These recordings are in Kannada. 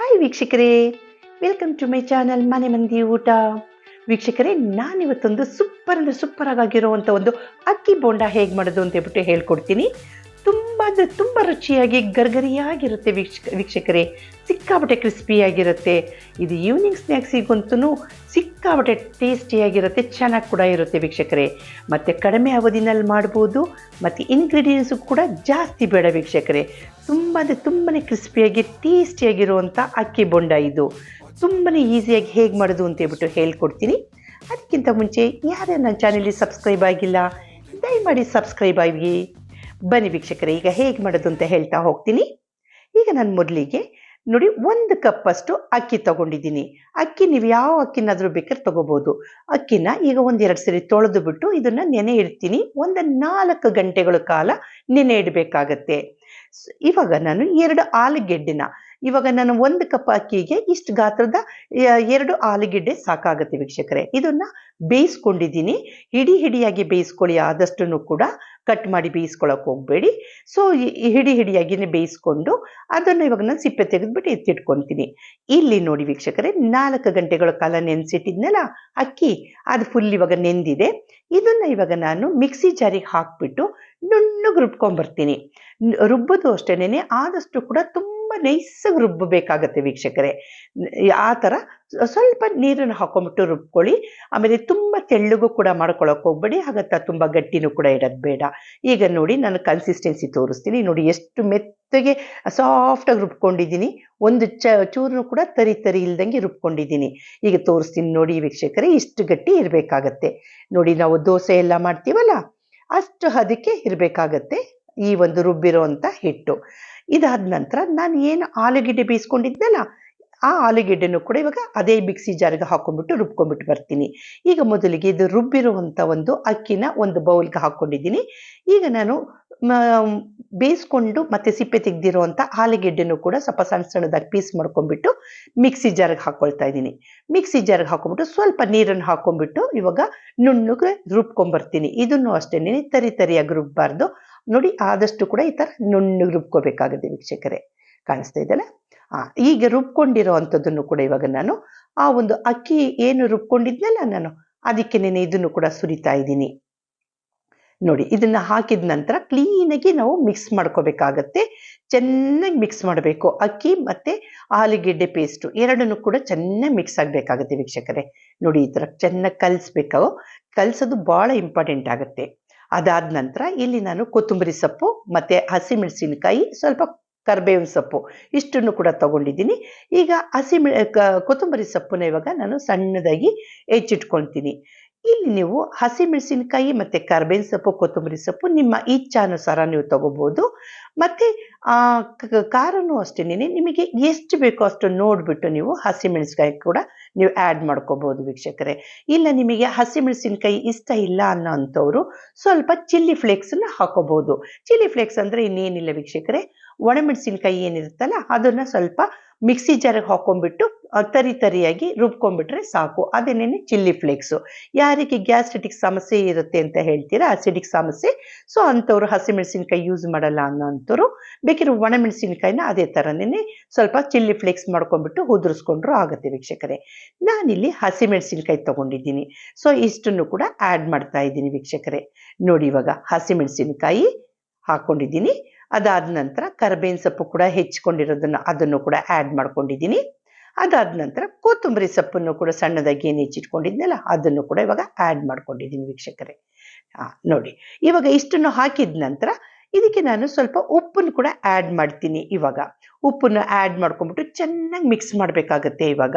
ಹಾಯ್ ವೀಕ್ಷಕರೇ. ವೆಲ್ಕಮ್ ಟು ಮೈ ಚಾನಲ್ ಮನೆ ಮಂದಿ ಊಟ. ವೀಕ್ಷಕರೇ, ನಾನಿವತ್ತೊಂದು ಸೂಪರ್ ಅಂದರೆ ಸೂಪರ್ ಆಗಿರುವಂಥ ಒಂದು ಅಕ್ಕಿ ಬೋಂಡ ಹೇಗೆ ಮಾಡೋದು ಅಂತ ಹೇಳ್ಬಿಟ್ಟು ಹೇಳ್ಕೊಡ್ತೀನಿ. ಅಂದರೆ ತುಂಬ ರುಚಿಯಾಗಿ, ಗರ್ಗರಿಯಾಗಿರುತ್ತೆ ವೀಕ್ಷ ವೀಕ್ಷಕರೇ. ಸಿಕ್ಕಾಪಟ್ಟೆ ಕ್ರಿಸ್ಪಿಯಾಗಿರುತ್ತೆ ಇದು ಈವ್ನಿಂಗ್ ಸ್ನ್ಯಾಕ್ಸಿಗಂತೂ ಸಿಕ್ಕಾಪಟ್ಟೆ ಟೇಸ್ಟಿಯಾಗಿರುತ್ತೆ ಚೆನ್ನಾಗಿ ಕೂಡ ಇರುತ್ತೆ ವೀಕ್ಷಕರೇ. ಮತ್ತು ಕಡಿಮೆ ಅವಧಿನಲ್ಲಿ ಮಾಡ್ಬೋದು, ಮತ್ತು ಇಂಗ್ರೀಡಿಯೆಂಟ್ಸು ಕೂಡ ಜಾಸ್ತಿ ಬೇಡ ವೀಕ್ಷಕರೇ. ತುಂಬ ಅಂದರೆ ತುಂಬನೇ ಕ್ರಿಸ್ಪಿಯಾಗಿ ಟೇಸ್ಟಿಯಾಗಿರುವಂಥ ಅಕ್ಕಿ ಬೊಂಡ ಇದು. ತುಂಬಾ ಈಸಿಯಾಗಿ ಹೇಗೆ ಮಾಡೋದು ಅಂತ ಹೇಳ್ಬಿಟ್ಟು ಹೇಳ್ಕೊಡ್ತೀನಿ. ಅದಕ್ಕಿಂತ ಮುಂಚೆ ಯಾರೇ ನನ್ನ ಚಾನಲಿಗೆ ಸಬ್ಸ್ಕ್ರೈಬ್ ಆಗಿಲ್ಲ, ದಯಮಾಡಿ ಸಬ್ಸ್ಕ್ರೈಬ್ ಆಗಿ. ಬನ್ನಿ ವೀಕ್ಷಕರೇ, ಈಗ ಹೇಗೆ ಮಾಡೋದು ಅಂತ ಹೇಳ್ತಾ ಹೋಗ್ತೀನಿ. ಈಗ ನಾನು ಮೊದಲಿಗೆ ನೋಡಿ, ಒಂದು ಕಪ್ಪಷ್ಟು ಅಕ್ಕಿ ತಗೊಂಡಿದ್ದೀನಿ. ಅಕ್ಕಿ ನೀವು ಯಾವ ಅಕ್ಕಿನಾದರೂ ಬೇಕಾದ್ರೆ ತಗೋಬೋದು. ಅಕ್ಕಿನ ಈಗ ಒಂದೆರಡು ಸರಿ ತೊಳೆದು ಬಿಟ್ಟು ಇದನ್ನು ನೆನೆ ಇಡ್ತೀನಿ. ಒಂದು ನಾಲ್ಕು ಗಂಟೆಗಳ ಕಾಲ ನೆನೆ ಇಡಬೇಕಾಗತ್ತೆ. ಇವಾಗ ನಾನು ಎರಡು ಆಲೂಗೆಡ್ಡೆನ ಇವಾಗ ನಾನು ಒಂದು ಕಪ್ ಅಕ್ಕಿಗೆ ಇಷ್ಟು ಗಾತ್ರದ ಎರಡು ಆಲೂಗೆಡ್ಡೆ ಸಾಕಾಗುತ್ತೆ ವೀಕ್ಷಕರೇ. ಇದನ್ನ ಬೇಯಿಸ್ಕೊಂಡಿದ್ದೀನಿ. ಹಿಡಿ ಹಿಡಿಯಾಗಿ ಬೇಯಿಸ್ಕೊಳ್ಳಿ ಆದಷ್ಟು ಕೂಡ ಕಟ್ ಮಾಡಿ ಬೇಯಿಸ್ಕೊಳಕ್ಕೆ ಹೋಗ್ಬೇಡಿ. ಸೊ ಹಿಡಿ ಹಿಡಿಯಾಗಿನೇ ಬೇಯಿಸ್ಕೊಂಡು ಅದನ್ನು ಇವಾಗ ನಾನು ಸಿಪ್ಪೆ ತೆಗೆದ್ಬಿಟ್ಟು ಎತ್ತಿಟ್ಕೊತೀನಿ ಇಲ್ಲಿ ನೋಡಿ ವೀಕ್ಷಕರೇ, ನಾಲ್ಕು ಗಂಟೆಗಳ ಕಾಲ ನೆನೆಸಿಟ್ಟಿದ್ನಲ್ಲ ಅಕ್ಕಿ, ಅದು ಫುಲ್ ಇವಾಗ ನೆಂದಿದೆ. ಇದನ್ನು ಇವಾಗ ನಾನು ಮಿಕ್ಸಿ ಜಾರಿಗೆ ಹಾಕ್ಬಿಟ್ಟು ನುಣ್ಣಗೆ ರುಬ್ಕೊಂಬರ್ತೀನಿ. ರುಬ್ಬೋದು ಅಷ್ಟೇನೆ ಆದಷ್ಟು ಕೂಡ ತುಂಬ ನೈಸಾಗಿ ರುಬ್ಬಬೇಕಾಗತ್ತೆ ವೀಕ್ಷಕರೇ. ಆ ಥರ ಸ್ವಲ್ಪ ನೀರನ್ನು ಹಾಕೊಂಬಿಟ್ಟು ರುಬ್ಕೊಳ್ಳಿ, ಆಮೇಲೆ ತುಂಬ ತೆಳ್ಳಗೂ ಕೂಡ ಮಾಡ್ಕೊಳಕ್ ಹೋಗ್ಬೇಡಿ ಹಾಗತ್ತ ತುಂಬ ಗಟ್ಟಿನೂ ಕೂಡ ಇಡೋದು ಬೇಡ. ಈಗ ನೋಡಿ ನಾನು ಕನ್ಸಿಸ್ಟೆನ್ಸಿ ತೋರಿಸ್ತೀನಿ. ನೋಡಿ ಎಷ್ಟು ಮೆತ್ತಗೆ ಸಾಫ್ಟಾಗಿ ರುಬ್ಕೊಂಡಿದ್ದೀನಿ. ಒಂದು ಚ ಚೂರು ಕೂಡ ತರಿ ತರಿ ಇಲ್ದಂಗೆ ರುಬ್ಕೊಂಡಿದ್ದೀನಿ. ಈಗ ತೋರಿಸ್ತೀನಿ ನೋಡಿ ವೀಕ್ಷಕರೇ, ಇಷ್ಟು ಗಟ್ಟಿ ಇರಬೇಕಾಗತ್ತೆ. ನೋಡಿ ನಾವು ದೋಸೆ ಎಲ್ಲ ಮಾಡ್ತೀವಲ್ಲ, ಅಷ್ಟು ಅದಕ್ಕೆ ಇರಬೇಕಾಗತ್ತೆ ಈ ಒಂದು ರುಬ್ಬಿರೋ ಅಂತ ಹಿಟ್ಟು. ಇದಾದ ನಂತರ ನಾನು ಏನು ಆಲೂಗೆಡ್ಡೆ ಬೇಯಿಸ್ಕೊಂಡಿದ್ನಲ್ಲ, ಆ ಆಲೂಗೆಡ್ಡೆನೂ ಕೂಡ ಇವಾಗ ಅದೇ ಮಿಕ್ಸಿ ಜಾರ್ಗೆ ಹಾಕೊಂಡ್ಬಿಟ್ಟು ರುಬ್ಕೊಂಡ್ಬಿಟ್ಟು ಬರ್ತೀನಿ. ಈಗ ಮೊದಲಿಗೆ ಇದು ರುಬ್ಬಿರುವಂಥ ಒಂದು ಅಕ್ಕಿನ ಒಂದು ಬೌಲ್ಗೆ ಹಾಕ್ಕೊಂಡಿದ್ದೀನಿ ಈಗ ನಾನು ಬೇಯಿಸ್ಕೊಂಡು ಮತ್ತೆ ಸಿಪ್ಪೆ ತೆಗೆದಿರುವಂಥ ಆಲೂಗೆಡ್ಡೆನೂ ಕೂಡ ಸ್ವಲ್ಪ ಸಣ್ಣ ಸಣ್ಣದಾಗಿ ಪೀಸ್ ಮಾಡ್ಕೊಂಡ್ಬಿಟ್ಟು ಮಿಕ್ಸಿ ಜಾರಿಗೆ ಹಾಕ್ಕೊಳ್ತಾ ಇದ್ದೀನಿ. ಮಿಕ್ಸಿ ಜಾರಿಗೆ ಹಾಕೊಂಡ್ಬಿಟ್ಟು ಸ್ವಲ್ಪ ನೀರನ್ನು ಹಾಕೊಂಡ್ಬಿಟ್ಟು ಇವಾಗ ನುಣ್ಣಗೆ ರುಬ್ಕೊಂಬರ್ತೀನಿ ಇದನ್ನು ಅಷ್ಟೇ ತರಿ ತರಿಯಾಗಿ ರುಬ್ಬಾರ್ದು. ನೋಡಿ ಆದಷ್ಟು ಕೂಡ ಈ ಥರ ನುಣ್ಣಗೆ ರುಬ್ಕೋಬೇಕಾಗುತ್ತೆ ವೀಕ್ಷಕರೇ. ಕಾಣಿಸ್ತಾ ಇದೆಯಲ್ಲ? ಆ, ಈಗ ರುಬ್ಕೊಂಡಿರೋ ಅಂಥದ್ದನ್ನು ಕೂಡ ಇವಾಗ ನಾನು ಆ ಒಂದು ಅಕ್ಕಿ ಏನು ರುಬ್ಕೊಂಡಿದ್ನಲ್ಲ ನಾನು ಅದಕ್ಕೆ ನೆನೆ ಇದನ್ನು ಕೂಡ ಸುರಿತಾ ಇದ್ದೀನಿ. ನೋಡಿ ಇದನ್ನ ಹಾಕಿದ ನಂತರ ಕ್ಲೀನಾಗಿ ನಾವು ಮಿಕ್ಸ್ ಮಾಡ್ಕೋಬೇಕಾಗತ್ತೆ. ಚೆನ್ನಾಗಿ ಮಿಕ್ಸ್ ಮಾಡಬೇಕು. ಅಕ್ಕಿ ಮತ್ತೆ ಆಲೂಗೆಡ್ಡೆ ಪೇಸ್ಟು ಎರಡನ್ನು ಕೂಡ ಚೆನ್ನಾಗಿ ಮಿಕ್ಸ್ ಆಗಬೇಕಾಗತ್ತೆ ವೀಕ್ಷಕರೇ. ನೋಡಿ ಈ ಥರ ಚೆನ್ನಾಗಿ ಕಲಿಸ್ಬೇಕು ಕಲಿಸೋದು ಭಾಳ ಇಂಪಾರ್ಟೆಂಟ್ ಆಗುತ್ತೆ. ಅದಾದ ನಂತರ ಇಲ್ಲಿ ನಾನು ಕೊತ್ತಂಬರಿ ಸೊಪ್ಪು ಮತ್ತೆ ಹಸಿಮೆಣಸಿನಕಾಯಿ, ಸ್ವಲ್ಪ ಕರ್ಬೇವಿನ ಸೊಪ್ಪು ಇಷ್ಟನ್ನು ಕೂಡ ತಗೊಂಡಿದ್ದೀನಿ. ಈಗ ಹಸಿ ಕೊತ್ತಂಬರಿ ಸೊಪ್ಪನ್ನ ಇವಾಗ ನಾನು ಸಣ್ಣದಾಗಿ ಹೆಚ್ಚಿಟ್ಕೊಳ್ತೀನಿ. ಇಲ್ಲಿ ನೀವು ಹಸಿಮೆಣಸಿನಕಾಯಿ ಮತ್ತೆ ಕರ್ಬೇವಿನ ಸೊಪ್ಪು, ಕೊತ್ತಂಬರಿ ಸೊಪ್ಪು ನಿಮ್ಮ ಇಚ್ಛಾನುಸಾರ ನೀವು ತಗೋಬೋದು. ಮತ್ತೆ ಖಾರನೂ ಅಷ್ಟೇನೆ ನಿಮಗೆ ಎಷ್ಟು ಬೇಕೋ ಅಷ್ಟು ನೋಡ್ಬಿಟ್ಟು ನೀವು ಹಸಿಮೆಣಸಿನಕಾಯಿ ಕೂಡ ನೀವು ಆ್ಯಡ್ ಮಾಡ್ಕೋಬೋದು ವೀಕ್ಷಕರೇ. ಇಲ್ಲ ನಿಮಗೆ ಹಸಿಮೆಣಸಿನಕಾಯಿ ಇಷ್ಟ ಇಲ್ಲ ಅನ್ನೋ ಅಂಥವ್ರು ಸ್ವಲ್ಪ ಚಿಲ್ಲಿ ಫ್ಲೇಕ್ಸನ್ನು ಹಾಕೋಬಹುದು ಚಿಲ್ಲಿ ಫ್ಲೇಕ್ಸ್ ಅಂದ್ರೆ ಇನ್ನೇನಿಲ್ಲ ವೀಕ್ಷಕರೇ. ಒಣಮೆಣಸಿನಕಾಯಿ ಏನಿರುತ್ತಲ್ಲ, ಅದನ್ನ ಸ್ವಲ್ಪ ಮಿಕ್ಸಿ ಜಾರಿಗೆ ಹಾಕೊಂಡ್ಬಿಟ್ಟು ತರಿ ತರಿಯಾಗಿ ರುಬ್ಕೊಂಡ್ಬಿಟ್ರೆ ಸಾಕು. ಅದೇನೇನೆ ಚಿಲ್ಲಿ ಫ್ಲೇಕ್ಸು. ಯಾರಿಗೆ ಗ್ಯಾಸ್ಟ್ರಿಟಿಕ್ ಸಮಸ್ಯೆ ಇರುತ್ತೆ ಅಂತ ಹೇಳ್ತೀರಾ? ಅಸಿಡಿಕ್ ಸಮಸ್ಯೆ. ಸೊ, ಅಂಥವ್ರು ಹಸಿಮೆಣಸಿನ್ಕಾಯಿ ಯೂಸ್ ಮಾಡಲ್ಲ ಅನ್ನೋ ಅಂಥವ್ರು ಬೇಕಿರೋ ಒಣಮೆಣಸಿನ್ಕಾಯಿನ ಅದೇ ಥರನೇ ಸ್ವಲ್ಪ ಚಿಲ್ಲಿ ಫ್ಲೇಕ್ಸ್ ಮಾಡ್ಕೊಂಡ್ಬಿಟ್ಟು ಉದುರಿಸ್ಕೊಂಡ್ರು ಆಗುತ್ತೆ ವೀಕ್ಷಕರೇ. ನಾನಿಲ್ಲಿ ಹಸಿಮೆಣಸಿನ್ಕಾಯಿ ತಗೊಂಡಿದ್ದೀನಿ. ಸೊ, ಇಷ್ಟನ್ನು ಕೂಡ ಆ್ಯಡ್ ಮಾಡ್ತಾ ಇದ್ದೀನಿ ವೀಕ್ಷಕರೇ. ನೋಡಿ ಇವಾಗ ಹಸಿಮೆಣಸಿನಕಾಯಿ ಹಾಕೊಂಡಿದ್ದೀನಿ. ಅದಾದ ನಂತರ ಕರ್ಬೇವಿನ ಸೊಪ್ಪು ಕೂಡ ಹೆಚ್ಚಿಕೊಂಡಿರೋದನ್ನು ಅದನ್ನು ಕೂಡ ಆ್ಯಡ್ ಮಾಡ್ಕೊಂಡಿದ್ದೀನಿ. ಅದಾದ ನಂತರ ಕೊತ್ತಂಬರಿ ಸೊಪ್ಪನ್ನು ಕೂಡ ಸಣ್ಣದಾಗಿ ಏನು ಹೆಚ್ಚಿಟ್ಕೊಂಡಿದ್ನಲ್ಲ ಅದನ್ನು ಕೂಡ ಇವಾಗ ಆ್ಯಡ್ ಮಾಡ್ಕೊಂಡಿದ್ದೀನಿ ವೀಕ್ಷಕರೇ. ಹಾಂ, ನೋಡಿ, ಇವಾಗ ಇಷ್ಟನ್ನು ಹಾಕಿದ ನಂತರ ಇದಕ್ಕೆ ನಾನು ಸ್ವಲ್ಪ ಉಪ್ಪನ್ನು ಕೂಡ ಆ್ಯಡ್ ಮಾಡ್ತೀನಿ ಇವಾಗ. ಉಪ್ಪನ್ನು ಆ್ಯಡ್ ಮಾಡ್ಕೊಂಡ್ಬಿಟ್ಟು ಚೆನ್ನಾಗಿ ಮಿಕ್ಸ್ ಮಾಡಬೇಕಾಗತ್ತೆ ಇವಾಗ.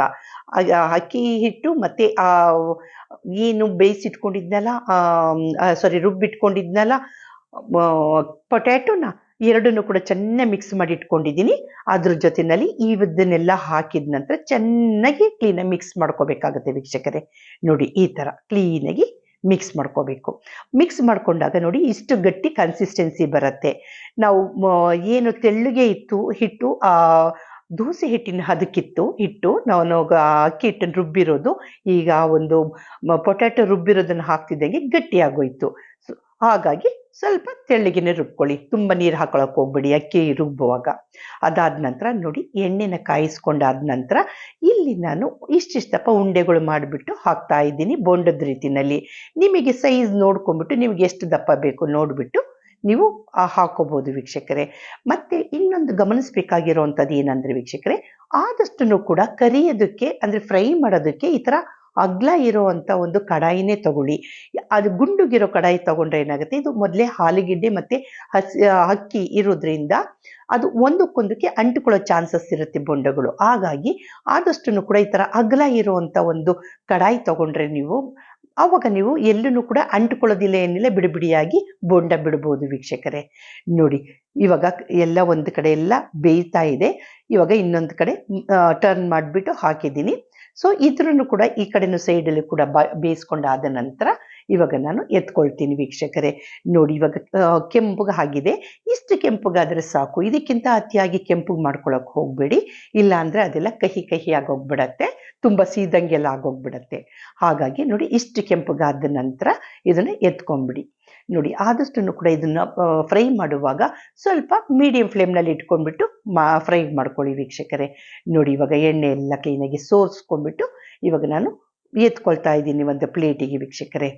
ಅಕ್ಕಿ ಹಿಟ್ಟು ಮತ್ತು ಏನು ಬೇಯಿಸಿಟ್ಕೊಂಡಿದ್ನಲ್ಲ ಸಾರಿ ರುಬ್ಬಿಟ್ಕೊಂಡಿದ್ನಲ್ಲ ಪೊಟ್ಯಾಟೊನ ಎರಡನ್ನು ಕೂಡ ಚೆನ್ನಾಗಿ ಮಿಕ್ಸ್ ಮಾಡಿ ಇಟ್ಕೊಂಡಿದ್ದೀನಿ. ಅದ್ರ ಜೊತೆನಲ್ಲಿ ಇದನ್ನೆಲ್ಲ ಹಾಕಿದ ನಂತರ ಚೆನ್ನಾಗಿ ಕ್ಲೀನಾಗಿ ಮಿಕ್ಸ್ ಮಾಡ್ಕೋಬೇಕಾಗುತ್ತೆ ವೀಕ್ಷಕರೇ. ನೋಡಿ, ಈ ಥರ ಕ್ಲೀನಾಗಿ ಮಿಕ್ಸ್ ಮಾಡ್ಕೋಬೇಕು. ಮಿಕ್ಸ್ ಮಾಡ್ಕೊಂಡಾಗ ನೋಡಿ ಇಷ್ಟು ಗಟ್ಟಿ ಕನ್ಸಿಸ್ಟೆನ್ಸಿ ಬರುತ್ತೆ. ನಾವು ಏನು ತೆಳ್ಳಗೆ ಇತ್ತು, ಹಿಟ್ಟು, ಆ, ದೋಸೆ ಹಿಟ್ಟಿನ ಹದಕ್ಕಿತ್ತು, ಹಿಟ್ಟು, ನಾನು ಅಕ್ಕಿ ಹಿಟ್ಟನ್ನು ರುಬ್ಬಿರೋದು, ಈಗ ಒಂದು ಪೊಟ್ಯಾಟೊ ರುಬ್ಬಿರೋದನ್ನು ಹಾಕ್ತಿದ್ದಂಗೆ ಗಟ್ಟಿಯಾಗೋಯ್ತು ಹಾಗಾಗಿ ಸ್ವಲ್ಪ ತೆಳ್ಳಗಿನ ರುಬ್ಕೊಳ್ಳಿ. ತುಂಬ ನೀರು ಹಾಕೊಳಕ್ಕೆ ಹೋಗ್ಬೇಡಿ, ಅಕ್ಕಿ ರುಬ್ಬುವಾಗ. ಅದಾದ ನಂತರ ನೋಡಿ, ಎಣ್ಣೆನ ಕಾಯಿಸ್ಕೊಂಡಾದ ನಂತರ ಇಲ್ಲಿ ನಾನು ಇಷ್ಟಿಷ್ಟಪ್ಪ ಉಂಡೆಗಳು ಮಾಡಿಬಿಟ್ಟು ಹಾಕ್ತಾ ಇದ್ದೀನಿ ಬೋಂಡದ ರೀತಿನಲ್ಲಿ. ನಿಮಗೆ ಸೈಜ್ ನೋಡ್ಕೊಂಬಿಟ್ಟು ನಿಮಗೆ ಎಷ್ಟು ದಪ್ಪ ಬೇಕು ನೋಡಿಬಿಟ್ಟು ನೀವು ಆ ಹಾಕೋಬಹುದು ವೀಕ್ಷಕರೇ. ಮತ್ತೆ ಇನ್ನೊಂದು ಗಮನಿಸಬೇಕಾಗಿರುವಂಥದ್ದು ಏನಂದ್ರೆ ವೀಕ್ಷಕರೇ ಆದಷ್ಟು ಕೂಡ ಕರಿಯೋದಕ್ಕೆ, ಅಂದರೆ ಫ್ರೈ ಮಾಡೋದಕ್ಕೆ ಈ ಥರ ಅಗ್ಲ ಇರೋವಂಥ ಒಂದು ಕಡಾಯಿನೇ ತಗೊಳ್ಳಿ. ಅದು ಗುಂಡುಗಿರೋ ಕಡಾಯಿ ತಗೊಂಡ್ರೆ ಏನಾಗುತ್ತೆ? ಇದು ಮೊದಲೇ ಆಲೂಗೆಡ್ಡೆ ಮತ್ತೆ ಹಸಿ ಅಕ್ಕಿ ಇರೋದ್ರಿಂದ ಅದು ಒಂದಕ್ಕೊಂದಕ್ಕೆ ಅಂಟಿಕೊಳ್ಳೋ ಚಾನ್ಸಸ್ ಇರುತ್ತೆ ಬೊಂಡಗಳು. ಹಾಗಾಗಿ ಆದಷ್ಟು ಕೂಡ ಈ ಥರ ಅಗಲ ಇರುವಂಥ ಒಂದು ಕಡಾಯಿ ತಗೊಂಡ್ರೆ ನೀವು ಆವಾಗ ನೀವು ಎಲ್ಲೂ ಕೂಡ ಅಂಟುಕೊಳ್ಳೋದಿಲ್ಲ ಏನಿಲ್ಲ, ಬಿಡಿಬಿಡಿಯಾಗಿ ಬಿಡಿಯಾಗಿ ಬೊಂಡ ಬಿಡ್ಬೋದು ವೀಕ್ಷಕರೇ. ನೋಡಿ, ಇವಾಗ ಎಲ್ಲ ಒಂದು ಕಡೆ ಎಲ್ಲ ಬೇಯ್ತಾ ಇದೆ. ಇವಾಗ ಇನ್ನೊಂದು ಕಡೆ ಟರ್ನ್ ಮಾಡಿಬಿಟ್ಟು ಹಾಕಿದ್ದೀನಿ. ಸೊ ಇದ್ರೂ ಕೂಡ ಈ ಕಡೆನೂ ಸೈಡಲ್ಲಿ ಕೂಡ ಬೇಯಿಸ್ಕೊಂಡಾದ ನಂತರ ಇವಾಗ ನಾನು ಎತ್ಕೊಳ್ತೀನಿ ವೀಕ್ಷಕರೇ. ನೋಡಿ ಇವಾಗ ಕೆಂಪುಗೆ ಆಗಿದೆ ಇಷ್ಟು ಕೆಂಪುಗಾದರೆ ಸಾಕು. ಇದಕ್ಕಿಂತ ಅತಿಯಾಗಿ ಕೆಂಪುಗೆ ಮಾಡ್ಕೊಳಕ್ಕೆ ಹೋಗಬೇಡಿ. ಇಲ್ಲ ಅದೆಲ್ಲ ಕಹಿ ಕಹಿ ಆಗೋಗ್ಬಿಡತ್ತೆ. ತುಂಬ ಸೀದಂಗೆಲ್ಲ ಆಗೋಗ್ಬಿಡತ್ತೆ. ಹಾಗಾಗಿ ನೋಡಿ ಇಷ್ಟು ಕೆಂಪುಗಾದ ನಂತರ ಇದನ್ನು ಎತ್ಕೊಂಡ್ಬಿಡಿ. ನೋಡಿ, ಆದಷ್ಟನ್ನು ಕೂಡ ಇದನ್ನ ಫ್ರೈ ಮಾಡುವಾಗ ಸ್ವಲ್ಪ ಮೀಡಿಯಂ ಫ್ಲೇಮ್ನಲ್ಲಿ ಇಟ್ಕೊಂಡ್ಬಿಟ್ಟು ಮಾ ಫ್ರೈ ಮಾಡ್ಕೊಳ್ಳಿ ವೀಕ್ಷಕರೇ. ನೋಡಿ, ಇವಾಗ ಎಣ್ಣೆ ಎಲ್ಲ ಕ್ಲೀನಾಗಿ ಸೋರಿಸ್ಕೊಂಡ್ಬಿಟ್ಟು ಇವಾಗ ನಾನು ಎತ್ಕೊಳ್ತಾ ಇದ್ದೀನಿ ಒಂದು ಪ್ಲೇಟಿಗೆ ವೀಕ್ಷಕರೇ.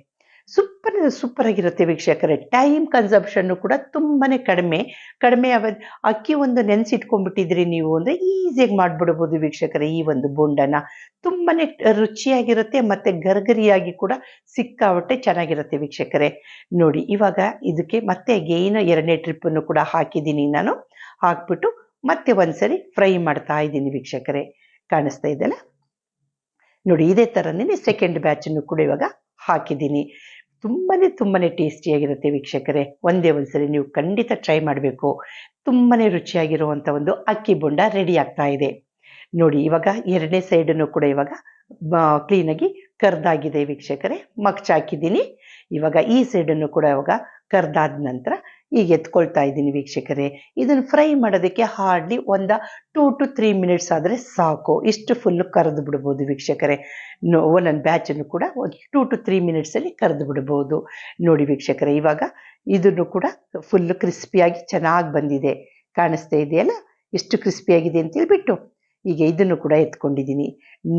ಸೂಪರ್ ಸೂಪರ್ ಆಗಿರುತ್ತೆ ವೀಕ್ಷಕರೇ. ಟೈಮ್ ಕನ್ಸಂಪ್ಷನ್ನು ಕೂಡ ತುಂಬಾನೇ ಕಡಿಮೆ. ಕಡಿಮೆ ಅವ, ಅಕ್ಕಿ ಒಂದು ನೆನೆಸಿಟ್ಕೊಂಡ್ಬಿಟ್ಟಿದ್ರಿ ನೀವು ಅಂದರೆ ಈಸಿಯಾಗಿ ಮಾಡಿಬಿಡ್ಬೋದು ವೀಕ್ಷಕರೇ ಈ ಒಂದು ಬೋಂಡನ. ತುಂಬಾನೇ ರುಚಿಯಾಗಿರುತ್ತೆ ಮತ್ತೆ ಗರ್ಗರಿಯಾಗಿ ಕೂಡ ಸಿಕ್ಕಾಬಟ್ಟೆ ಚೆನ್ನಾಗಿರುತ್ತೆ ವೀಕ್ಷಕರೇ. ನೋಡಿ, ಇವಾಗ ಇದಕ್ಕೆ ಮತ್ತೆ ಗೇಯ್ನ ಎರಡನೇ ಟ್ರಿಪ್ಪನ್ನು ಕೂಡ ಹಾಕಿದ್ದೀನಿ ನಾನು. ಹಾಕ್ಬಿಟ್ಟು ಮತ್ತೆ ಒಂದ್ಸರಿ ಫ್ರೈ ಮಾಡ್ತಾ ಇದ್ದೀನಿ ವೀಕ್ಷಕರೇ. ಕಾಣಿಸ್ತಾ ಇದೆಯಲ್ಲ ನೋಡಿ, ಇದೇ ಥರನೇ ಸೆಕೆಂಡ್ ಬ್ಯಾಚನ್ನು ಕೂಡ ಇವಾಗ ಹಾಕಿದ್ದೀನಿ. ತುಂಬಾನೇ ತುಂಬನೇ ಟೇಸ್ಟಿಯಾಗಿರುತ್ತೆ ವೀಕ್ಷಕರೇ. ಒಂದೇ ಒಂದ್ಸರಿ ನೀವು ಖಂಡಿತ ಟ್ರೈ ಮಾಡಬೇಕು. ತುಂಬನೇ ರುಚಿಯಾಗಿರುವಂಥ ಒಂದು ಅಕ್ಕಿ ಬೊಂಡ ರೆಡಿ ಆಗ್ತಾ ಇದೆ. ನೋಡಿ, ಇವಾಗ ಎರಡನೇ ಸೈಡನ್ನು ಕೂಡ ಇವಾಗ ಕ್ಲೀನಾಗಿ ಕರ್ದಾಗಿದೆ ವೀಕ್ಷಕರೇ. ಮಗ್ಚಾಕಿದ್ದೀನಿ. ಇವಾಗ ಈ ಸೈಡನ್ನು ಕೂಡ ಇವಾಗ ಕರ್ದಾದ ನಂತರ ಈಗ ಎತ್ಕೊಳ್ತಾ ಇದ್ದೀನಿ ವೀಕ್ಷಕರೇ. ಇದನ್ನು ಫ್ರೈ ಮಾಡೋದಕ್ಕೆ ಹಾರ್ಡ್ಲಿ ಒಂದು ಟೂ ಟು ತ್ರೀ ಮಿನಿಟ್ಸ್ ಆದರೆ ಸಾಕು. ಇಷ್ಟು ಫುಲ್ಲು ಕರೆದು ಬಿಡ್ಬೋದು ವೀಕ್ಷಕರೇ. ಒಂದೊಂದು ಬ್ಯಾಚನ್ನು ಕೂಡ ಒಂದು ಟೂ ಟು ತ್ರೀ ಮಿನಿಟ್ಸಲ್ಲಿ ಕರೆದು ಬಿಡ್ಬೋದು. ನೋಡಿ ವೀಕ್ಷಕರೇ, ಇವಾಗ ಇದನ್ನು ಕೂಡ ಫುಲ್ಲು ಕ್ರಿಸ್ಪಿಯಾಗಿ ಚೆನ್ನಾಗಿ ಬಂದಿದೆ. ಕಾಣಿಸ್ತಾ ಇದೆಯಲ್ಲ ಎಷ್ಟು ಕ್ರಿಸ್ಪಿಯಾಗಿದೆ ಅಂತ ಹೇಳ್ಬಿಟ್ಟು ಈಗ ಇದನ್ನು ಕೂಡ ಎತ್ಕೊಂಡಿದ್ದೀನಿ.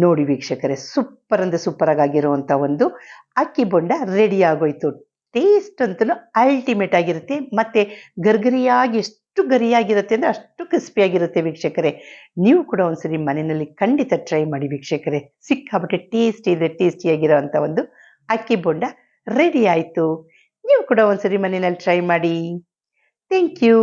ನೋಡಿ ವೀಕ್ಷಕರೇ ಸೂಪರ್ ಅಂದರೆ ಸೂಪರಾಗಿರುವಂಥ ಒಂದು ಅಕ್ಕಿ ಬೊಂಡ ರೆಡಿ ಆಗೋಯ್ತು. ಟೇಸ್ಟ್ ಅಂತಲೂ ಅಲ್ಟಿಮೇಟ್ ಆಗಿರುತ್ತೆ. ಮತ್ತೆ ಗರ್ಗರಿಯಾಗಿ ಎಷ್ಟು ಗರಿಯಾಗಿರುತ್ತೆ ಅಂದರೆ ಅಷ್ಟು ಕ್ರಿಸ್ಪಿಯಾಗಿರುತ್ತೆ ವೀಕ್ಷಕರೇ. ನೀವು ಕೂಡ ಒಂದ್ಸರಿ ಮನೆಯಲ್ಲಿ ಖಂಡಿತ ಟ್ರೈ ಮಾಡಿ ವೀಕ್ಷಕರೇ. ಸಿಕ್ಕಾಬಿಟ್ಟೆ ಟೇಸ್ಟಿ ಇದೆ ಟೇಸ್ಟಿಯಾಗಿರೋವಂಥ ಒಂದು ಅಕ್ಕಿ ಬೊಂಡ ರೆಡಿ ಆಯಿತು. ನೀವು ಕೂಡ ಒಂದ್ಸರಿ ಮನೆಯಲ್ಲಿ ಟ್ರೈ ಮಾಡಿ. Thank you